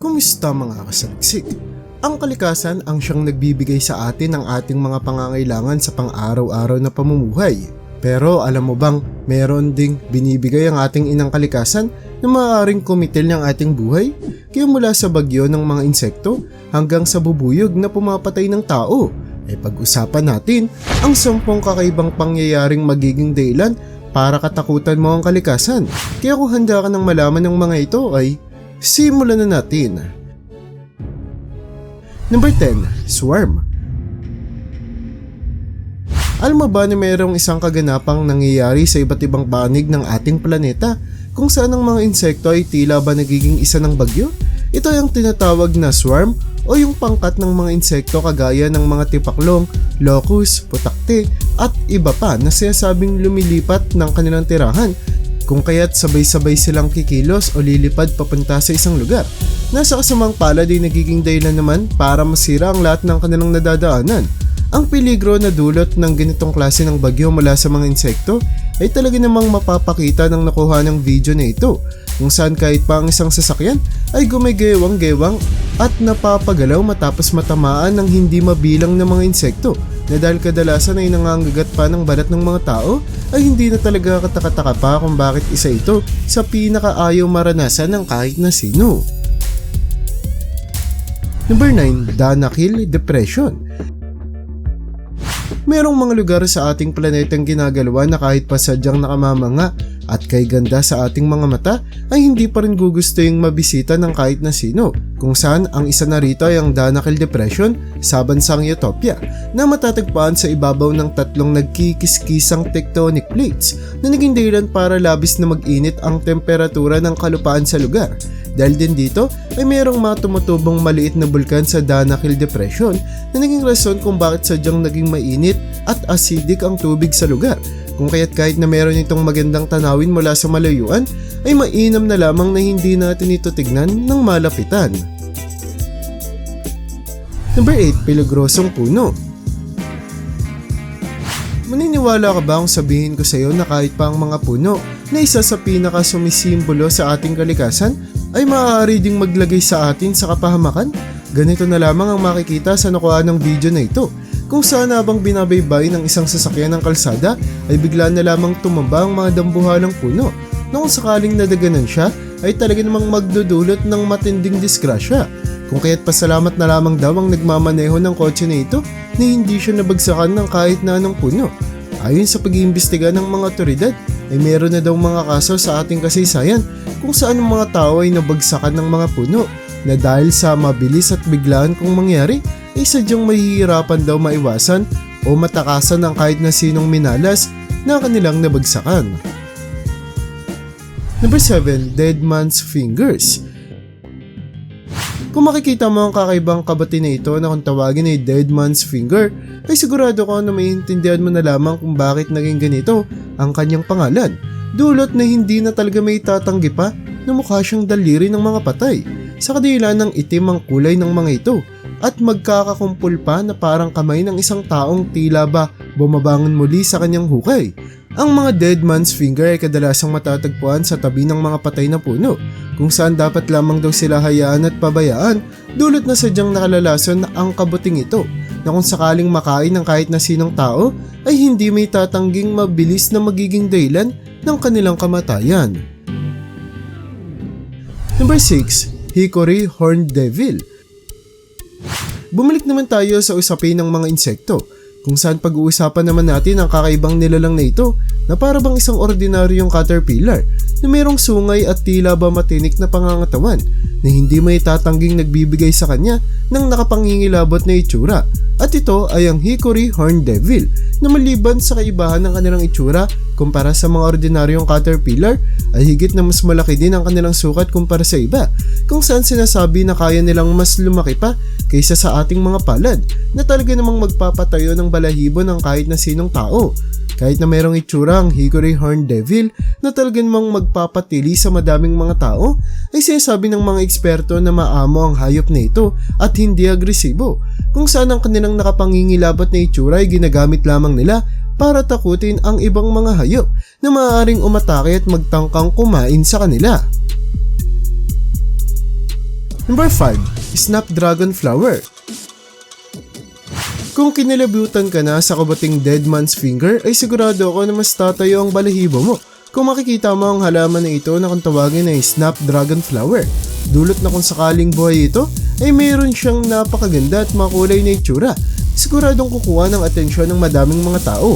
Kumusta mga kasaliksik? Ang kalikasan ang siyang nagbibigay sa atin ng ating mga pangangailangan sa pang-araw-araw na pamumuhay. Pero alam mo bang meron ding binibigay ang ating inang kalikasan na maaaring kumitil ng ating buhay? Kaya mula sa bagyo ng mga insekto hanggang sa bubuyog na pumapatay ng tao. Ay pag-usapan natin ang sampung kakaibang pangyayaring magiging dahilan para katakutan mo ang kalikasan. Kaya kung handa ka ng malaman ng mga ito ay simulan na natin. Number 10, Swarm. Alam mo ba na mayroong isang kaganapang nangyayari sa iba't ibang panig ng ating planeta kung saan ang mga insekto ay tila ba nagiging isa ng bagyo? Ito ay ang tinatawag na swarm o yung pangkat ng mga insekto kagaya ng mga tipaklong, locust, putakte at iba pa na sinasabing lumilipat ng kanilang tirahan kung kaya't sabay-sabay silang kikilos o lilipad papunta sa isang lugar. Nasa kasamang palad ay nagiging dahilan naman para masira ang lahat ng kanilang nadadaanan. Ang peligro na dulot ng ganitong klase ng bagyo mula sa mga insekto ay talaga namang mapapakita ng nakuha ng video na ito kung saan kahit pa ang isang sasakyan ay gumigewang-gewang at napapagalaw matapos matamaan ng hindi mabilang na mga insekto na dahil kadalasan ay nangangagat pa ng balat ng mga tao ay hindi na talaga katakataka pa kung bakit isa ito sa pinakaayaw maranasan ng kahit na sino. Number 9, Danakil Depression Merong mga lugar sa ating planetang ginagalawa na kahit pa sadyang nakamamanga at kay ganda sa ating mga mata ay hindi pa rin gugusto yung mabisita ng kahit na sino kung saan ang isa na rito ay ang Danakil Depression sa bansang Ethiopia na matatagpuan sa ibabaw ng tatlong nagkikiskisang tectonic plates na naging dahilan para labis na mag-init ang temperatura ng kalupaan sa lugar. Dahil din dito ay mayroong mga tumutubong maliit na bulkan sa Danakil Depression na naging rason kung bakit sadyang naging mainit at acidic ang tubig sa lugar. Kung kaya't kahit na meron itong magandang tanawin mula sa malayuan, ay mainam na lamang na hindi natin ito tignan ng malapitan. Number 8, Peligrosong Puno Maniniwala ka ba kung sabihin ko sa iyo na kahit pa ang mga puno na isa sa pinaka sumisimbolo sa ating kalikasan ay maaari ding maglagay sa atin sa kapahamakan? Ganito na lamang ang makikita sa nakuha ng video na ito kung saan habang binabaybay ng isang sasakyan ng kalsada ay bigla na lamang tumamba ang mga dambuhalang puno na kung sakaling nadaganan siya ay talaga namang magdudulot ng matinding disgrasya. Kung kaya't pasalamat na lamang daw ang nagmamaneho ng kotse na ito na hindi siya nabagsakan ng kahit na anong puno. Ayon sa pag-iimbestiga ng mga otoridad ay meron na daw mga kaso sa ating kasaysayan kung saan ang mga tao ay nabagsakan ng mga puno na dahil sa mabilis at biglaan kung mangyari ay sadyang mahihirapan daw maiwasan o matakasan ng kahit na sinong minalas na kanilang nabagsakan. Number 7, Dead Man's Fingers kung makikita mo ang kakaibang kabati na ito na kung tawagin ay Dead Man's Finger, ay sigurado ko na maintindihan mo na lamang kung bakit naging ganito ang kanyang pangalan. Dulot na hindi na talaga may tatanggi pa na mukha siyang daliri ng mga patay sa kadila ng itim ang kulay ng mga ito at magkakakumpul pa na parang kamay ng isang taong tila ba bumabangon muli sa kanyang hukay. Ang mga dead man's finger ay kadalasang matatagpuan sa tabi ng mga patay na puno kung saan dapat lamang daw sila hayaan at pabayaan dulot na sadyang nakalalason ang kabuting ito na kung sakaling makain ng kahit na sinong tao ay hindi may tatangging mabilis na magiging dahilan ng kanilang kamatayan. Number 6. Hickory Horned Devil Bumalik naman tayo sa usapin ng mga insekto kung saan pag-uusapan naman natin ang kakaibang nilalang na ito na para bang isang ordinaryong caterpillar na mayroong sungay at tila ba matinik na pangangatawan na hindi may tatangging nagbibigay sa kanya ng nakapangingilabot na itsura at ito ay ang Hickory Horned Devil na maliban sa kaibahan ng kanilang itsura kumpara sa mga ordinaryong caterpillar ay higit na mas malaki din ang kanilang sukat kumpara sa iba kung saan sinasabi na kaya nilang mas lumaki pa kaysa sa ating mga palad na talaga namang magpapatayo ng balahibo ng kahit na sinong tao. Kahit na mayroong itsura ang Hickory Horned Devil na talaga namang magpapatili sa madaming mga tao, ay sinasabi ng mga eksperto na maamo ang hayop na ito at hindi agresibo, kung saan ang kanilang nakapangingilabot na itsura ay ginagamit lamang nila para takutin ang ibang mga hayop na maaaring umatake at magtangkang kumain sa kanila. Number 5, Snapdragon Flower. Kung kinilabutan ka na sa kabating Dead Man's Finger ay sigurado ako na mas tatayo ang balahibo mo kung makikita mo ang halaman na ito na kung tawagin ay Snapdragon Flower. Dulot na kung sakaling buhay ito ay mayroon siyang napakaganda at makulay na itsura. Siguradong kukuha ng atensyon ng madaming mga tao.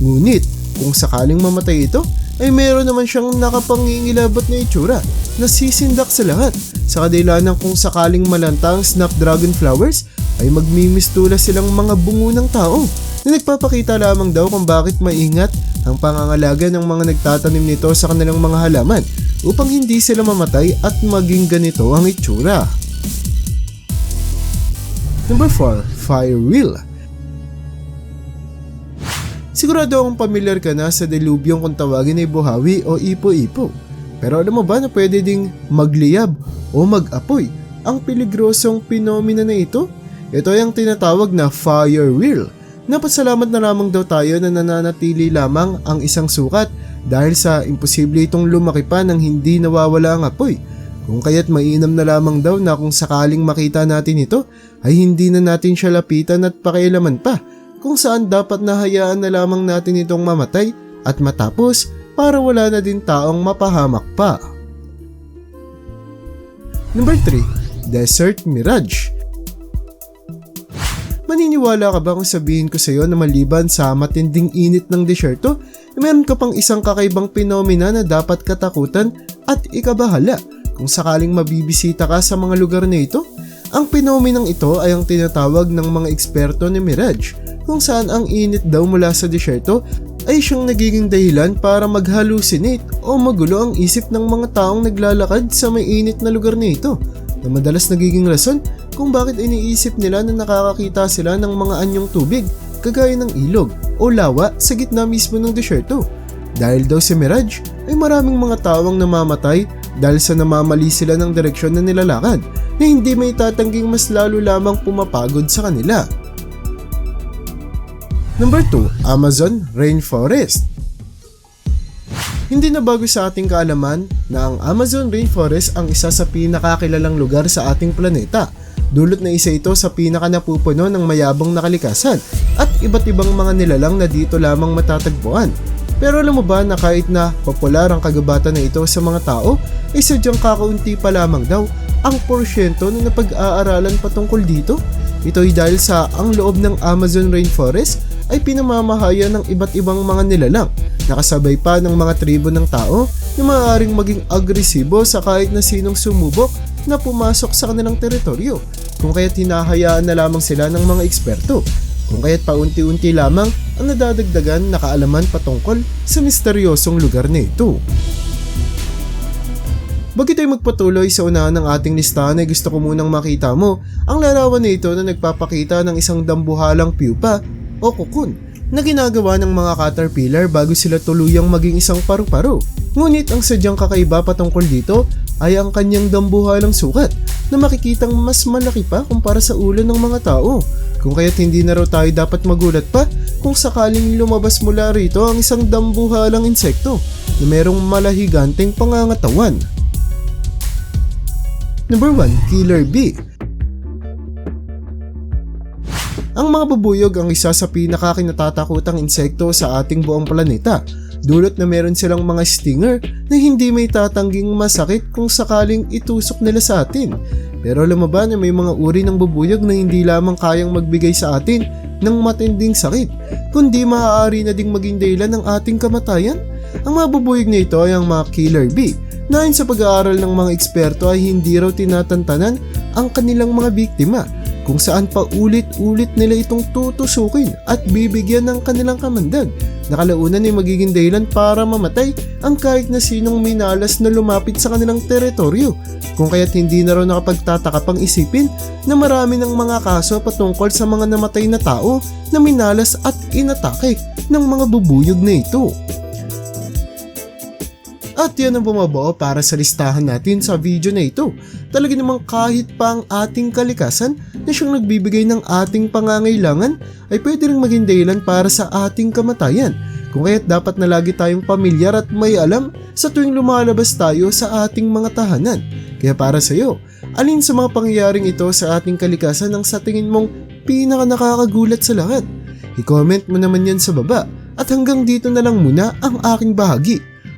Ngunit kung sakaling mamatay ito ay mayroon naman siyang nakapangingilabot na itsura na sisindak sa lahat. Sa kadilanan kung sakaling malanta ang Snapdragon Flowers ay magmimistula silang mga bungo ng tao na nagpapakita lamang daw kung bakit maingat ang pangangalaga ng mga nagtatanim nito sa kanilang mga halaman upang hindi sila mamatay at maging ganito ang itsura. Number 4, Fire Wheel. Sigurado akong familiar ka na sa delubyong kung tawagin ay buhawi o ipo-ipo. Pero alam mo ba na pwede ding magliyab o mag-apoy ang peligrosong pinomena na ito? Ito ay ang tinatawag na fire wheel. Napasalamat na lamang daw tayo na nananatili lamang ang isang sukat dahil sa imposible itong lumaki pa nang hindi nawawala ang apoy. Kung kaya't mainam na lamang daw na kung sakaling makita natin ito ay hindi na natin siya lapitan at pakialaman pa kung saan dapat nahayaan na lamang natin itong mamatay at matapos para wala na din taong mapahamak pa. Number 3, Desert Mirage. Maniniwala ka ba kung sabihin ko sa iyo na maliban sa matinding init ng desyerto, meron ka pang isang kakaibang pinomena na dapat katakutan at ikabahala kung sakaling mabibisita ka sa mga lugar na ito? Ang pinomenang ito ay ang tinatawag ng mga eksperto ni Mirage kung saan ang init daw mula sa desyerto ay siyang nagiging dahilan para mag-hallucinate o magulo ang isip ng mga taong naglalakad sa may init na lugar na ito na madalas nagiging rason kung bakit iniisip nila na nakakakita sila ng mga anyong tubig kagaya ng ilog o lawa sa gitna mismo ng desyerto. Dahil daw si Mirage ay maraming mga tawang namamatay dahil sa namamali sila ng direksyon na nilalakad na hindi may tatangging mas lalo lamang pumapagod sa kanila. Number 2, Amazon Rainforest. Hindi na bago sa ating kaalaman na ang Amazon Rainforest ang isa sa pinakakilalang lugar sa ating planeta. Dulot na isa ito sa pinakanapupuno ng mayabang na kalikasan at iba't ibang mga nilalang na dito lamang matatagpuan. Pero alam mo ba na kahit na popular ang kagabatan na ito sa mga tao, ay sadyang kakaunti pa lamang daw ang porsyento na napag-aaralan patungkol dito? Ito ay dahil sa ang loob ng Amazon Rainforest ay pinamamahaya ng iba't ibang mga nilalang. Nakasabay pa ng mga tribo ng tao na maaaring maging agresibo sa kahit na sinong sumubok na pumasok sa kanilang teritoryo. Kung kaya't hinahayaan na lamang sila ng mga eksperto. Kung kaya't paunti-unti lamang ang nadadagdagan na kaalaman patungkol sa misteryosong lugar na ito. Bago tayo magpatuloy sa unahan ng ating listahan ay gusto ko munang makita mo ang larawan na ito na nagpapakita ng isang dambuhalang pupa o cocoon na ginagawa ng mga caterpillar bago sila tuluyang maging isang paru-paro. Ngunit ang sadyang kakaiba patungkol dito ay ang kanyang dambuhalang sukat na makikitang mas malaki pa kumpara sa ulo ng mga tao. Kung kaya't hindi na raw tayo dapat magulat pa kung sakaling lumabas mula rito ang isang dambuhalang insekto na merong malahiganteng pangangatawan. Number 1, Killer Bee ang mga bubuyog ang isa sa pinakakinatatakutang insekto sa ating buong planeta. Dulot na meron silang mga stinger na hindi may tatangging masakit kung sakaling itusok nila sa atin. Pero alam mo na may mga uri ng bubuyog na hindi lamang kayang magbigay sa atin ng matinding sakit, kundi maaari na ding maging dahilan ng ating kamatayan? Ang mga bubuyog na ito ay ang mga killer bee na sa pag-aaral ng mga eksperto ay hindi raw tinatantanan ang kanilang mga biktima kung saan pa ulit-ulit nila itong tutusukin at bibigyan ng kanilang kamandag. Nakalaunan ay magiging dahilan para mamatay ang kahit na sinong minalas na lumapit sa kanilang teritoryo. Kung kaya't hindi na raw nakapagtataka pang isipin na marami ng mga kaso patungkol sa mga namatay na tao na minalas at inatake ng mga bubuyog na ito. At yan ang bumabuo para sa listahan natin sa video na ito. Talaga namang kahit pa ang ating kalikasan na siyang nagbibigay ng ating pangangailangan ay pwede rin maging dahilan para sa ating kamatayan. Kung kaya't dapat na lagi tayong pamilyar at may alam sa tuwing lumalabas tayo sa ating mga tahanan. Kaya para sa iyo, alin sa mga pangyayaring ito sa ating kalikasan ang sa tingin mong pinaka nakakagulat sa lahat? I-comment mo naman yan sa baba at hanggang dito na lang muna ang aking bahagi.